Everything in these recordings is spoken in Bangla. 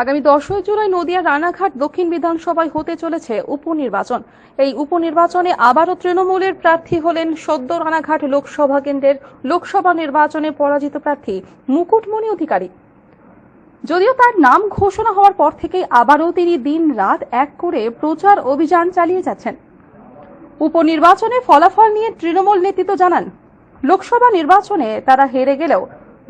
আগামী দশই জুলাই নদিয়া রানাঘাট দক্ষিণ বিধানসভায় হতে চলেছে উপনির্বাচন। এই উপনির্বাচনে আবারও তৃণমূলের প্রার্থী হলেন সদ্য রানাঘাট লোকসভা কেন্দ্রের লোকসভা নির্বাচনে পরাজিত প্রার্থী মুকুটমণি অধিকারী। যদিও তার নাম ঘোষণা হওয়ার পর থেকেই আবারও তিনি দিন রাত এক করে প্রচার অভিযান চালিয়ে যাচ্ছেন। উপনির্বাচনে ফলাফল নিয়ে তৃণমূল নেতৃত্ব জানান, লোকসভা নির্বাচনে তারা হেরে গেলেও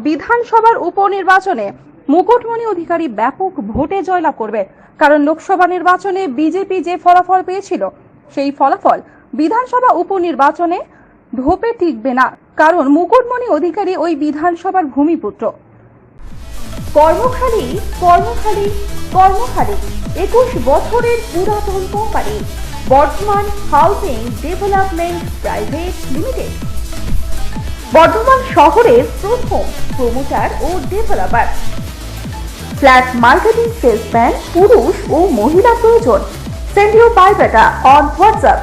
বিধানসভার উপনির্বাচনে মুকুটমণি অধিকারী ব্যাপক ভোটে জয়লাভ করবে। কারণ লোকসভা নির্বাচনে বিজেপি যে ফলাফল পেয়েছিল, সেই ফলাফল বিধানসভা উপনির্বাচনে ধোপে টিকবে না। কারণ মুকুটমণি অধিকারী ওই বিধানসভার ভূমিপুত্র। কর্মখালী কর্মখালী কর্মখালী, একুশ বছরের পুরাতন company, Bardhaman housing development private limited. Bardhaman শহরের প্রথম প্রমোটার ও ডেভেলপার। ফ্ল্যাট মার্কেটিং সেলসম্যান, পুরুষ ও মহিলা প্রয়োজন। Send you biodata on WhatsApp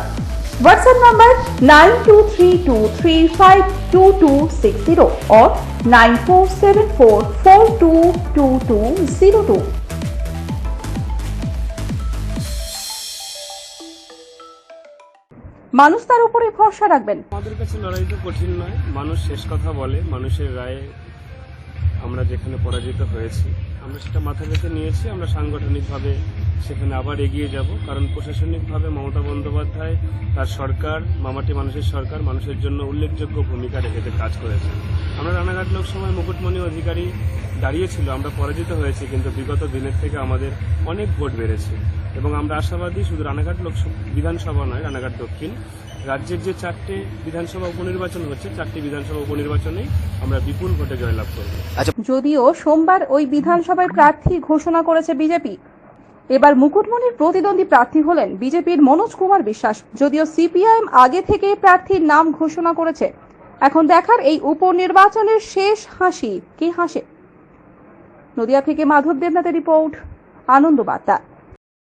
WhatsApp number nine two three two three five two two six zero or nine four seven four four two two two zero two মানুষ তার উপরে ভরসা রাখবেন। আমাদের কাছে লড়াই তো কঠিন নয়। মানুষ শেষ কথা বলে, মানুষের রায়ে আমরা যেখানে পরাজিত হয়েছি। আমরা সেটা মাথা পেতে নিয়েছি, আমরা সাংগঠনিকভাবে সেখানে আবার এগিয়ে যাব। কারণ প্রশাসনিকভাবে মমতা বন্দ্যোপাধ্যায়, তার সরকার, মামাটি মানুষের সরকার, মানুষের জন্য উল্লেখযোগ্য ভূমিকা রেখেতে কাজ করেছে আমরা রানাঘাট লোকসভায় মুকুটমণি অধিকারী দাঁড়িয়েছিল আমরা পরাজিত হয়েছি, কিন্তু বিগত দিনের থেকে আমাদের অনেক ভোট বেড়েছে। এবং আমরা আশাবাদী শুধু রানাঘাট লোকসভা বিধানসভা নয় রানাঘাট দক্ষিণ। রাজ্যের যে চারটে বিধানসভা উপনির্বাচন হচ্ছে চারটি বিধানসভা উপনির্বাচনেই আমরা বিপুল ভোটে জয়লাভ করব। যদিও সোমবার ওই বিধানসভায় প্রার্থী ঘোষণা করেছে বিজেপি এবার মুকুটমণির প্রতিদ্বন্দ্বী প্রার্থী হলেন বিজেপির মনোজ কুমার বিশ্বাস। যদিও সিপিআইএম আগে থেকে প্রার্থীর নাম ঘোষণা করেছে এখন দেখার এই উপনির্বাচনের শেষ হাসি কি হাসে? নদিয়া থেকে মাধব দেবনাথের রিপোর্ট আনন্দ বার্তা